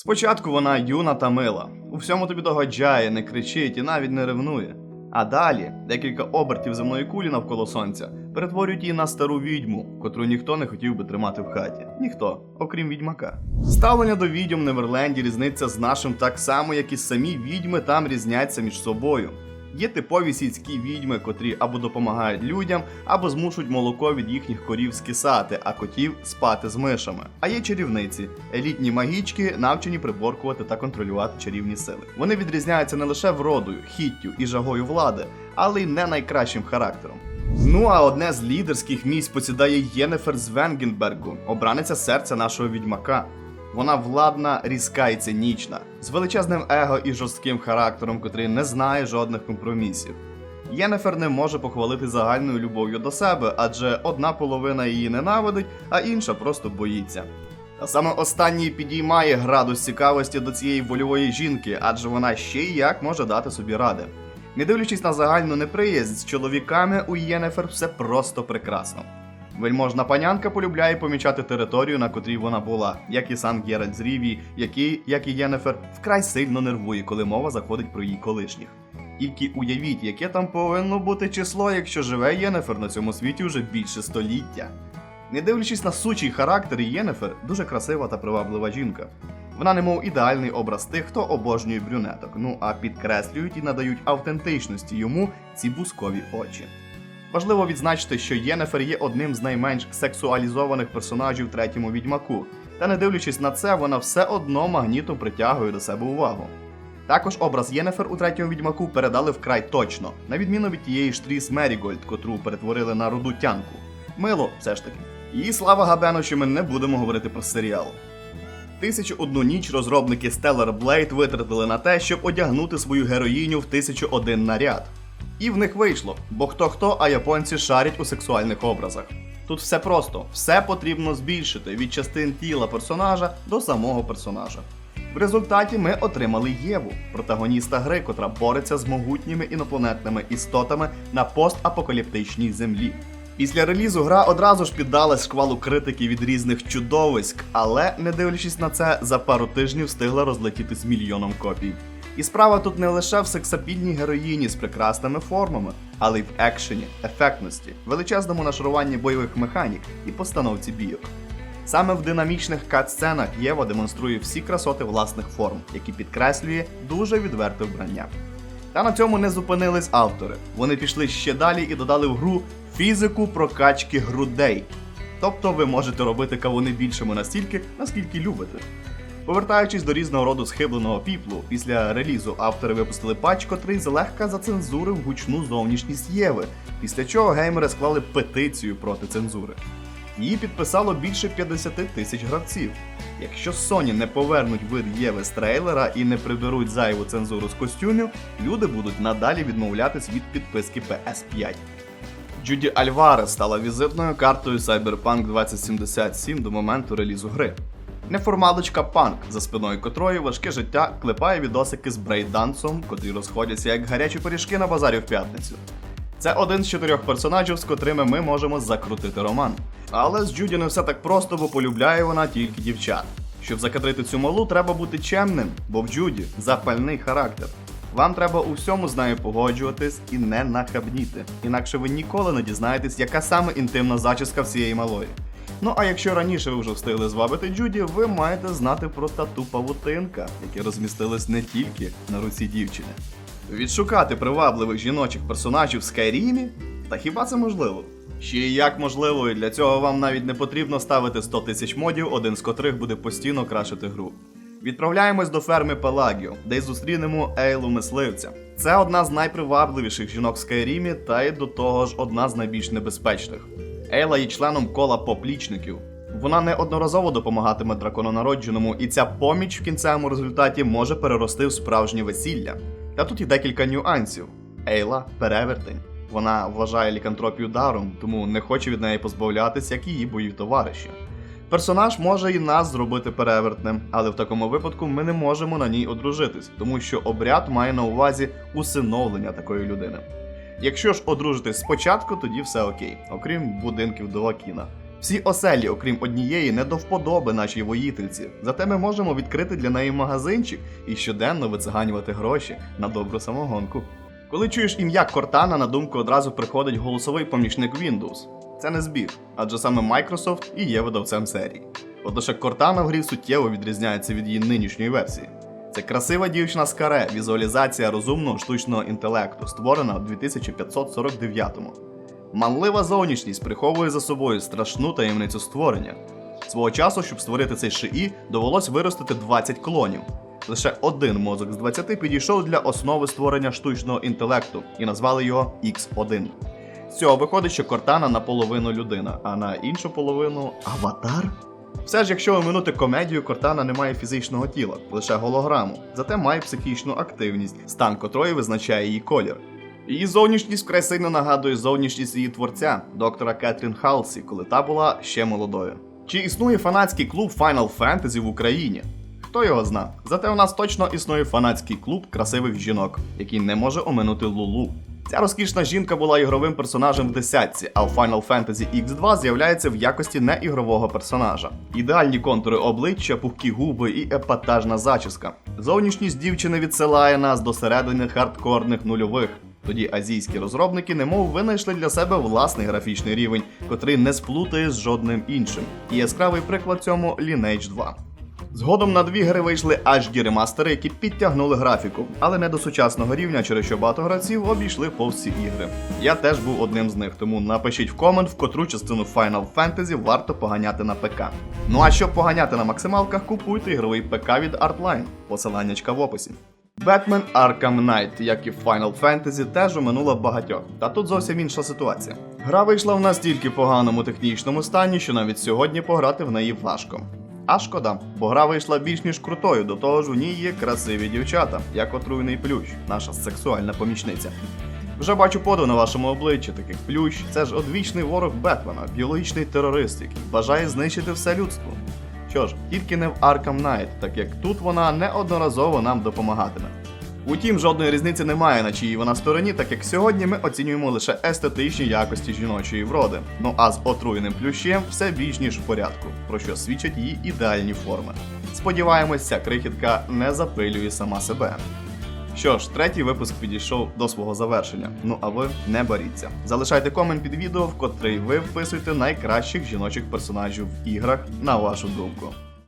Спочатку вона юна та мила, у всьому тобі догоджає, не кричить і навіть не ревнує. А далі декілька обертів земної кулі навколо сонця перетворюють її на стару відьму, котру ніхто не хотів би тримати в хаті. Ніхто, окрім відьмака. Ставлення до відьом Неверленді різниця з нашим так само, як і самі відьми там різняться між собою. Є типові сільські відьми, котрі або допомагають людям, або змушують молоко від їхніх корів скисати, а котів спати з мишами. А є чарівниці, елітні магічки, навчені приборкувати та контролювати чарівні сили. Вони відрізняються не лише вродою, хіттю і жагою влади, але й не найкращим характером. Ну а одне з лідерських місць посідає Єнефер з Венгенбергу, обраниця серця нашого відьмака. Вона владна, різка і цинічна, з величезним его і жорстким характером, котрий не знає жодних компромісів. Єнефер не може похвалити загальною любов'ю до себе, адже одна половина її ненавидить, а інша просто боїться. А саме останній підіймає градус цікавості до цієї вольової жінки, адже вона ще й як може дати собі ради. Не дивлячись на загальну неприязнь з чоловіками, у Єнефер все просто прекрасно. Вельможна панянка полюбляє помічати територію, на котрій вона була, як і сам Геральт з Рівії, який, як і Єнефер, вкрай сильно нервує, коли мова заходить про її колишніх. Тільки уявіть, яке там повинно бути число, якщо живе Єнефер на цьому світі вже більше століття. Не дивлячись на сучий характер Єнефер, дуже красива та приваблива жінка. Вона немов ідеальний образ тих, хто обожнює брюнеток, ну а підкреслюють і надають автентичності йому ці бускові очі. Важливо відзначити, що Єнефер є одним з найменш сексуалізованих персонажів третьому відьмаку, та не дивлячись на це, вона все одно магнітом притягує до себе увагу. Також образ Єнефер у третьому відьмаку передали вкрай точно, на відміну від тієї ж Тріс Мерігольд, котру перетворили на руду тянку. Мило, все ж таки. І слава Габену, що ми не будемо говорити про серіал. Тисячу одну ніч розробники Stellar Blade витратили на те, щоб одягнути свою героїню в тисячу один наряд. І в них вийшло, бо хто хто, а японці шарять у сексуальних образах. Тут все просто, все потрібно збільшити від частин тіла персонажа до самого персонажа. В результаті ми отримали Єву, протагоніста гри, котра бореться з могутніми інопланетними істотами на постапокаліптичній землі. Після релізу гра одразу ж піддалась шквалу критики від різних чудовиськ, але, не дивлячись на це, за пару тижнів встигла розлетіти з мільйоном копій. І справа тут не лише в сексапільній героїні з прекрасними формами, але й в екшені, ефектності, величезному нашаруванні бойових механік і постановці бійок. Саме в динамічних кат-сценах Єва демонструє всі красоти власних форм, які підкреслює дуже відверте вбрання. Та на цьому не зупинились автори. Вони пішли ще далі і додали в гру фізику прокачки грудей. Тобто ви можете робити кавуни більшими настільки, наскільки любите. Повертаючись до різного роду схибленого піплу, після релізу автори випустили патч, котрий злегка зацензурив гучну зовнішність Єви, після чого геймери склали петицію проти цензури. Її підписало більше 50 тисяч гравців. Якщо Sony не повернуть вид Єви з трейлера і не приберуть зайву цензуру з костюмів, люди будуть надалі відмовлятись від підписки PS5. Джуді Альварес стала візитною картою Cyberpunk 2077 до моменту релізу гри. Неформалочка панк, за спиною котрої важке життя клепає відосики з брейдансом, котрі розходяться як гарячі пиріжки на базарі в п'ятницю. Це один з чотирьох персонажів, з котрими ми можемо закрутити роман. Але з Джуді не все так просто, бо полюбляє вона тільки дівчат. Щоб закадрити цю малу, треба бути чемним, бо в Джуді запальний характер. Вам треба у всьому з нею погоджуватись і не нахабніти. Інакше ви ніколи не дізнаєтесь, яка саме інтимна зачіска всієї малої. Ну а якщо раніше ви вже встигли звабити Джуді, ви маєте знати про тату павутинка, яке розмістилось не тільки на руці дівчини. Відшукати привабливих жіночих персонажів в Скайрімі? Та хіба це можливо? Ще як можливо, і для цього вам навіть не потрібно ставити 100 тисяч модів, один з котрих буде постійно крашити гру. Відправляємось до ферми Пелагіо, де й зустрінемо Ейлу мисливця. Це одна з найпривабливіших жінок в Скайрімі, та й до того ж одна з найбільш небезпечних. Ейла є членом кола поплічників. Вона неодноразово допомагатиме дракононародженому, і ця поміч в кінцевому результаті може перерости в справжнє весілля. Та тут і декілька нюансів. Ейла перевертень. Вона вважає лікантропію даром, тому не хоче від неї позбавлятись, як її бойові товариші. Персонаж може і нас зробити перевертним, але в такому випадку ми не можемо на ній одружитись, тому що обряд має на увазі усиновлення такої людини. Якщо ж одружитись спочатку, тоді все окей, окрім будинків до Вакіна. Всі оселі, окрім однієї, не до вподоби нашій воїтельці. Зате ми можемо відкрити для неї магазинчик і щоденно вициганювати гроші на добру самогонку. Коли чуєш ім'я Кортана, на думку одразу приходить голосовий помічник Windows. Це не збіг, адже саме Microsoft і є видавцем серії. Отож Кортана в грі суттєво відрізняється від її нинішньої версії. Це красива дівчина з каре, візуалізація розумного штучного інтелекту, створена в 2549-му. Манлива зовнішність приховує за собою страшну таємницю створення. Свого часу, щоб створити цей шиї, довелось виростити 20 клонів. Лише один мозок з 20 підійшов для основи створення штучного інтелекту і назвали його X1. З цього виходить, що Кортана наполовину людина, а на іншу половину аватар? Все ж, якщо оминути комедію, Кортана не має фізичного тіла, лише голограму, зате має психічну активність, стан котрої визначає її колір. Її зовнішність вкрай сильно нагадує зовнішність її творця, доктора Кетрін Халсі, коли та була ще молодою. Чи існує фанатський клуб Final Fantasy в Україні? Хто його зна? Зате у нас точно існує фанатський клуб красивих жінок, який не може оминути Лулу. Ця розкішна жінка була ігровим персонажем в десятці, а в Final Fantasy X2 з'являється в якості неігрового персонажа. Ідеальні контури обличчя, пухкі губи і епатажна зачіска. Зовнішність дівчини відсилає нас до середини хардкорних нульових. Тоді азійські розробники немов винайшли для себе власний графічний рівень, котрий не сплутає з жодним іншим. І яскравий приклад цьому Lineage 2. Згодом на дві гри вийшли HD ремастери, які підтягнули графіку, але не до сучасного рівня, через що багато гравців обійшли повз ці ігри. Я теж був одним з них, тому напишіть в комент, в котру частину Final Fantasy варто поганяти на ПК. Ну а щоб поганяти на максималках, купуйте ігровий ПК від Artline, посиланнячка в описі. Batman Arkham Knight, як і Final Fantasy, теж оминула багатьох. Та тут зовсім інша ситуація. Гра вийшла в настільки поганому технічному стані, що навіть сьогодні пограти в неї важко. А шкода, бо гра вийшла більш ніж крутою, до того ж у ній є красиві дівчата, як отруйний плющ, наша сексуальна помічниця. Вже бачу поду на вашому обличчі таких плющ. Це ж одвічний ворог Бетмена, біологічний терорист, який бажає знищити все людство. Що ж, тільки не в Arkham Knight, так як тут вона неодноразово нам допомагатиме. Утім, жодної різниці немає на чиїй вона стороні, так як сьогодні ми оцінюємо лише естетичні якості жіночої вроди. Ну а з отруєним плющем все більш ніж в порядку, про що свідчать її ідеальні форми. Сподіваємось, ця крихітка не запилює сама себе. Що ж, третій випуск підійшов до свого завершення. Ну а ви не боріться. Залишайте комент під відео, в котрий ви вписуєте найкращих жіночих персонажів в іграх на вашу думку.